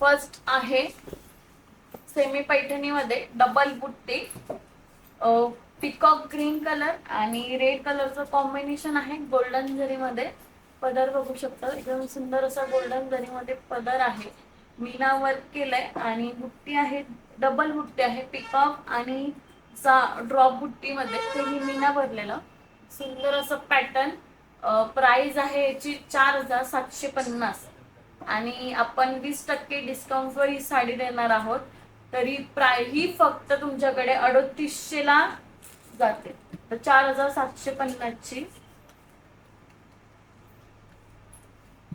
First आहे semi पैठणीमध्ये double बुट्टी पिकॉक ग्रीन कलर आणि रेड कलरचं कॉम्बिनेशन आहे गोल्डन जरीमध्ये. पदर बघू शकता एकदम सुंदर असा गोल्डन जरीमध्ये पदर आहे. मीना वर्क केलंय आणि बुट्टी आहे डबल बुट्टी आहे पिकॉक आणि ड्रॉप बुट्टीमध्ये. तेही मीना भरलेलं. सुंदर असं पॅटर्न प्राइस आहे याची चार हजार सातशे पन्नास. आणि आपण वीस टक्के डिस्काउंटवर ही साडी देणार आहोत. तरी प्राय ही फक्त तुमच्याकडे अडतीसशे ला जाते. तर चार हजार सातशे पन्नासची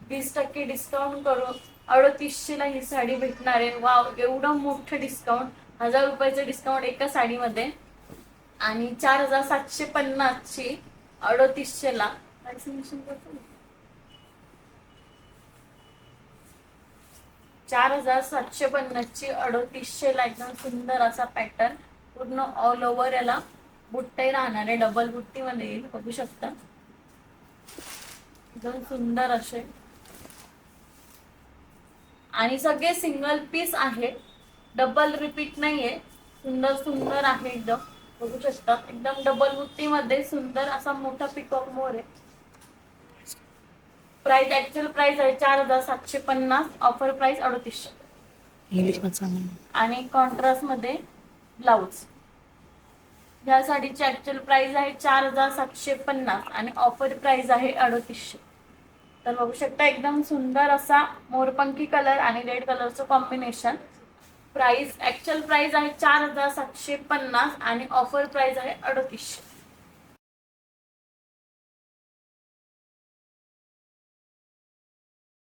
वीस टक्के डिस्काउंट करून अडोतीसशे ला ही साडी भेटणार आहे. वाव एवढं मोठं डिस्काउंट हजार रुपयाचं डिस्काउंट एका साडीमध्ये. आणि चार हजार सातशे पन्नासची अडोतीसशे चार हजार सातशे पन्नासची अडोतीसशेला एकदम सुंदर असा पॅटर्न पूर्ण ऑल ओव्हर याला बुट्टे राहणार आहे. डबल बुट्टीमध्ये येईल बघू शकता. एकदम सुंदर असे. आणि सगळे सिंगल पीस आहे. डबल रिपीट नाहीये. सुंदर सुंदर आहे एकदम. बघू शकता. एकदम डबल बुट्टीमध्ये सुंदर असा मोठा पिकॉक मोर आहे. प्राइस ऍक्च्युअल प्राइस आहे चार हजार सातशे पन्नास. ऑफर प्राइस अडतीसशे. आणि कॉन्ट्रास्टमध्ये ब्लाऊज या साडीची ऍक्च्युअल प्राइस आहे चार हजार सातशे पन्नास आणि ऑफर प्राइस आहे अडतीसशे. तर बघू शकता एकदम सुंदर असा मोरपंखी कलर आणि रेड कलरचं कॉम्बिनेशन प्राइस ऍक्च्युअल प्राइस आहे चार हजार सातशे पन्नास आणि ऑफर प्राइस आहे अडतीसशे.